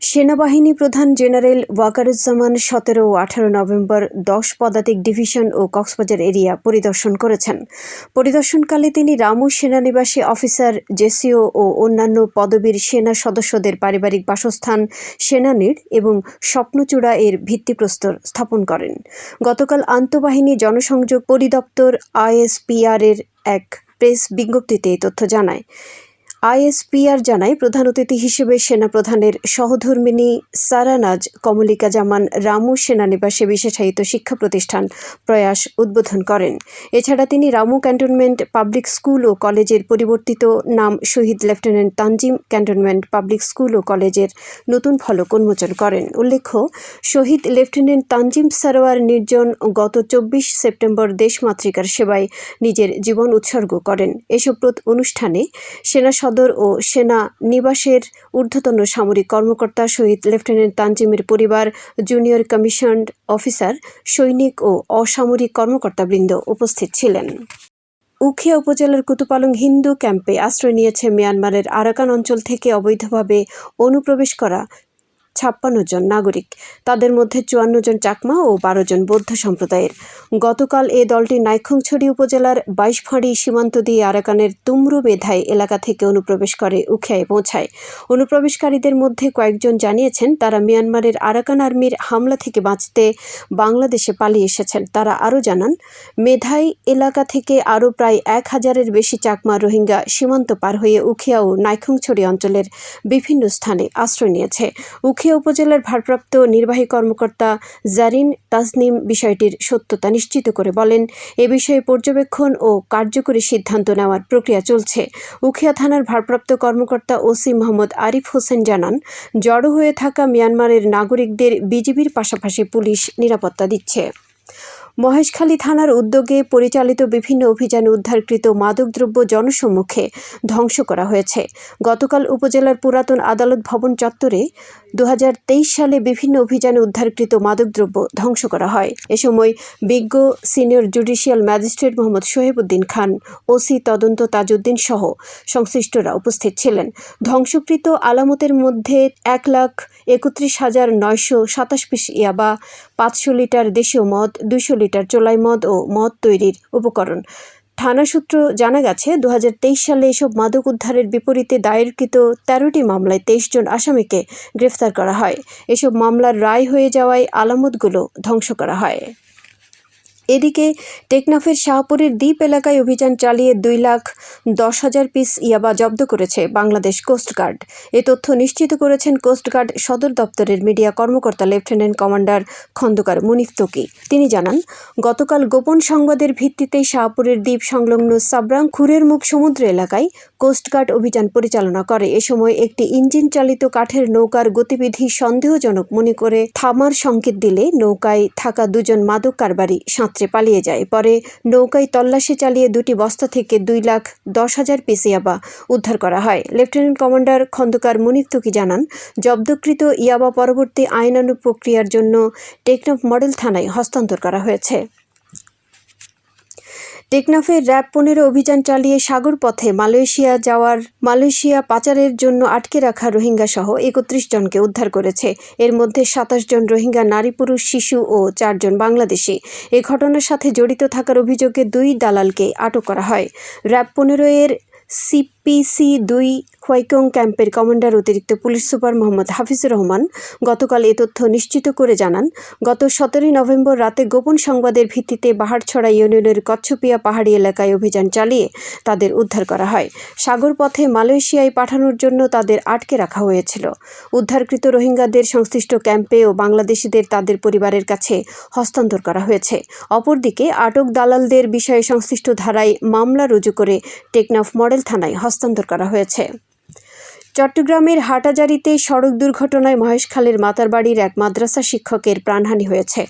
সেনাবাহিনী প্রধান জেনারেল ওয়াকারুজ্জামান সতেরো ও আঠারো নভেম্বর দশ পদাতিক ডিভিশন ও কক্সবাজার এরিয়া পরিদর্শন করেছেন। পরিদর্শনকালে তিনি রামু সেনানিবাসী অফিসার, জেসিও ও অন্যান্য পদবীর সেনা সদস্যদের পারিবারিক বাসস্থান সেনানীড় এবং স্বপ্নচূড়া এর ভিত্তিপ্রস্তর স্থাপন করেন। গতকাল আন্তঃবাহিনী জনসংযোগ পরিদপ্তর আইএসপিআর এর এক প্রেস বিজ্ঞপ্তিতে এই তথ্য জানায়। আইএসপিআর জানায় প্রধান অতিথি হিসেবে সেনাপ্রধানের সহধর্মিনী সারানাজ কমলিকা জামান রামু সেনানিবাসে বিশেষায়িত শিক্ষা প্রতিষ্ঠান প্রয়াস উদ্বোধন করেন। এছাড়া তিনি রামু ক্যান্টনমেন্ট পাবলিক স্কুল ও কলেজের পরিবর্তিত নাম শহীদ lieutenant Tanzim cantonment public school ও কলেজের নতুন ফলক উন্মোচন করেন। উল্লেখ্য, শহীদ লেফটেন্যান্ট তানজিম সারোয়ার নির্জন গত চব্বিশ সেপ্টেম্বর দেশমাতৃকার সেবায় নিজের জীবন উৎসর্গ করেন। এসব অনুষ্ঠানে সেনা সদর ও সেনা নিবাসের ঊর্ধ্বতন সামরিক কর্মকর্তা শহীদ লেফটেন্যান্ট তানজিমের পরিবার, জুনিয়র কমিশনড অফিসার, সৈনিক ও অসামরিক কর্মকর্তাবৃন্দ উপস্থিত ছিলেন। উখিয়া উপজেলার কুতুপালং হিন্দু ক্যাম্পে আশ্রয় নিয়েছে মিয়ানমারের আরাকান অঞ্চল থেকে অবৈধভাবে অনুপ্রবেশ করা ছাপ্পান্ন জন নাগরিক। তাদের মধ্যে চুয়ান্ন জন চাকমা ও বারো জন বৌদ্ধ সম্প্রদায়ের। গতকাল এ দলটি নাইখংছড়ি উপজেলার বাইশফাঁড়ি সীমান্ত দিয়ে আরাকানের তুমরু মেধাই এলাকা থেকে অনুপ্রবেশ করে, উখিয়ায় পৌঁছায়। অনুপ্রবেশকারীদের মধ্যে কয়েকজন জানিয়েছেন, তারা মিয়ানমারের আরাকান আর্মির হামলা থেকে বাঁচতে বাংলাদেশে পালিয়ে এসেছেন। তারা আরও জানান, মেধাই এলাকা থেকে আরও প্রায় এক হাজারের বেশি চাকমা রোহিঙ্গা সীমান্ত পার হয়ে উখিয়া ও নাইখংছড়ি অঞ্চলের বিভিন্ন স্থানে আশ্রয় নিয়েছে। উখিয়া উপজেলার ভারপ্রাপ্ত নির্বাহী কর্মকর্তা জারিন তাসনিম বিষয়টির সত্যতা নিশ্চিত করে বলেন, এ বিষয়ে পর্যবেক্ষণ ও কার্যকরী সিদ্ধান্ত নেওয়ার প্রক্রিয়া চলছে। উখিয়া থানার ভারপ্রাপ্ত কর্মকর্তা ওসি মোহাম্মদ আরিফ হোসেন জানান, জড়ো হয়ে থাকা মিয়ানমারের নাগরিকদের বিজিবির পাশাপাশি পুলিশ নিরাপত্তা দিচ্ছে। মহেশখালী থানার উদ্যোগে পরিচালিত বিভিন্ন অভিযানে উদ্ধারকৃত মাদকদ্রব্য জনসম্মুখে ধ্বংস করা হয়েছে। গতকাল উপজেলার পুরাতন আদালত ভবন চত্বরে দু হাজার তেইশ সালে বিভিন্ন অভিযানে উদ্ধারকৃত মাদকদ্রব্য ধ্বংস করা হয়। এ সময় বিজ্ঞ senior judicial magistrate Mohammad Sohebuddin Khan, OC তদন্ত তাজউদ্দিন সহ সংশ্লিষ্টরা উপস্থিত ছিলেন। ধ্বংসকৃত আলামতের মধ্যে এক লাখ একত্রিশ হাজার নয়শো সাতাশ পিস ইয়াবা, পাঁচশো লিটার দেশীয় মদ, দুইশো লিটার চোলাই মদ ও মদ তৈরির উপকরণ। থানা সূত্র জানা গেছে দু হাজার তেইশ সালে এসব মাদক উদ্ধারের বিপরীতে দায়েরকৃত তেরোটি মামলায় তেইশ জন আসামিকে গ্রেফতার করা হয়। এসব মামলার রায় হয়ে যাওয়ায় আলামতগুলো ধ্বংস করা হয়। এদিকে টেকনাফের শাহপুরের দ্বীপ এলাকায় অভিযান চালিয়ে দুই লাখ দশ হাজার পিস ইয়াবা জব্দ করেছে বাংলাদেশ কোস্টগার্ড এ তথ্য নিশ্চিত করেছেন কোস্টগার্ড সদর দপ্তরের মিডিয়া কর্মকর্তা লেফটেন্যান্ট কমান্ডার খন্দকার মুনিফ তকি। তিনি জানান, গতকাল গোপন সংবাদের ভিত্তিতে শাহপুরের দ্বীপ সংলগ্ন সাবরাং খুরের মুখ সমুদ্র এলাকায় কোস্টগার্ড অভিযান পরিচালনা করে। এ সময় একটি ইঞ্জিন চালিত কাঠের নৌকার গতিবিধি সন্দেহজনক মনে করে থামার সংকেত দিলে নৌকায় থাকা দুজন মাদক কারবারি সাঁতরে পালিয়ে যায়। পরে নৌকায় তল্লাশি চালিয়ে দুটি বস্তা থেকে দুই লাখ দশ হাজার পিস ইয়াবা উদ্ধার করা হয়। লেফটেন্যান্ট কমান্ডার খন্দকার মুনিফ তুকি জানান, জব্দকৃত ইয়াবা পরবর্তী আইনানু প্রক্রিয়ার জন্য টেকনফ মডেল থানায় হস্তান্তর করা হয়েছে। টেকনাফে র্যাব পনেরো অভিযান চালিয়ে সাগর পথে মালয়েশিয়া যাওয়ার, মালয়েশিয়া পাচারের জন্য আটকে রাখা রোহিঙ্গা সহ একত্রিশ জনকে উদ্ধার করেছে। এর মধ্যে সাতাশ জন রোহিঙ্গা, নারী পুরুষ, শিশু ও চারজন বাংলাদেশি। এ ঘটনার সাথে জড়িত থাকার অভিযোগে দুই দালালকে আটক করা হয়। র্যাব পনেরো এর সিপিসি দুই খোয়াইকং ক্যাম্পের কমান্ডার অতিরিক্ত পুলিশ সুপার মোহাম্মদ হাফিজুর রহমান গতকাল এ তথ্য নিশ্চিত করে জানান, গত সতেরোই নভেম্বর রাতে গোপন সংবাদের ভিত্তিতে বাহারছড়া ইউনিয়নের কচ্ছপিয়া পাহাড়ি এলাকায় অভিযান চালিয়ে তাদের উদ্ধার করা হয়। সাগর পথে মালয়েশিয়ায় পাঠানোর জন্য তাদের আটকে রাখা হয়েছিল। উদ্ধারকৃত রোহিঙ্গাদের সংশ্লিষ্ট ক্যাম্পে ও বাংলাদেশিদের তাদের পরিবারের কাছে হস্তান্তর করা হয়েছে। অপরদিকে আটক দালালদের বিষয়ে সংশ্লিষ্ট ধারায় মামলা রুজু করে টেকনাফ মডেল থানায় হস্তান্তর করা হয়েছে। চট্টগ্রামের হাটাজারিতে সড়ক দুর্ঘটনায় মহেশখালীর মাতারবাড়ির এক মাদ্রাসা শিক্ষকের প্রাণহানি হয়েছে।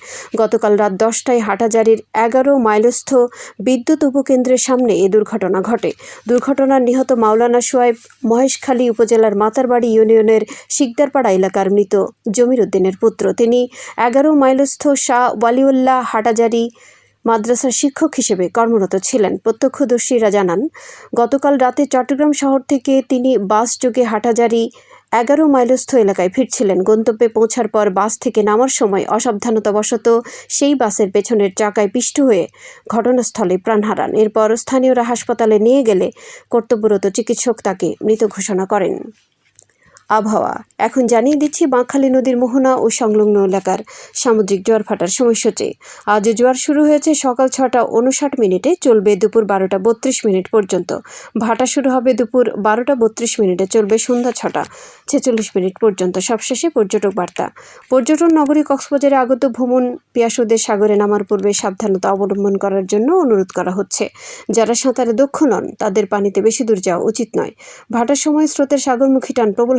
গতকাল রাত দশটায় হাটাজারির এগারো মাইলস্থ বিদ্যুৎ উপকেন্দ্রের সামনে এ দুর্ঘটনা ঘটে। দুর্ঘটনার নিহত মাওলানা সোয়াইব মহেশখালী উপজেলার মাতারবাড়ি ইউনিয়নের শিকদারপাড়া এলাকার মৃত জমির উদ্দিনের পুত্র। তিনি এগারো মাইলস্থ শাহ ওয়ালিউল্লাহ হাটাজারি মাদ্রাসার শিক্ষক হিসেবে কর্মরত ছিলেন। প্রত্যক্ষদর্শীরা জানান, গতকাল রাতে চট্টগ্রাম শহর থেকে তিনি বাস যোগে হাটাজারি এগারো মাইলস্থ এলাকায় ফিরছিলেন। গন্তব্যে পৌঁছার পর বাস থেকে নামার সময় অসাবধানতাবশত সেই বাসের পেছনের চাকায় পিষ্ট হয়ে ঘটনাস্থলে প্রাণ হারান। এরপর স্থানীয়রা হাসপাতালে নিয়ে গেলে কর্তব্যরত চিকিৎসক তাকে মৃত ঘোষণা করেন। আবহাওয়া। এখন জানিয়ে দিচ্ছি, বাঁকখালী নদীর মোহনা ও সংলগ্ন এলাকার সামুদ্রিক জোয়ার ফাটার সময়সূচি। আজ জোয়ার শুরু হয়েছে সকাল ছটা উনষাট মিনিটে, চলবে দুপুর বারোটা বত্রিশ মিনিট পর্যন্ত। ভাটা শুরু হবে দুপুর বারোটা বত্রিশ মিনিটে, চলবে সন্ধ্যা ছটা ছেচল্লিশ মিনিট পর্যন্ত। সবশেষে পর্যটক বার্তা। পর্যটন নগরী কক্সবাজারে আগত ভ্রমণ পিয়াসুদের সাগরে নামার পূর্বে সাবধানতা অবলম্বন করার জন্য অনুরোধ করা হচ্ছে। যারা সাঁতারে দক্ষ নন, তাদের পানিতে বেশি দূর যাওয়া উচিত নয়। ভাটার সময় স্রোতের সাগরমুখী টান প্রবল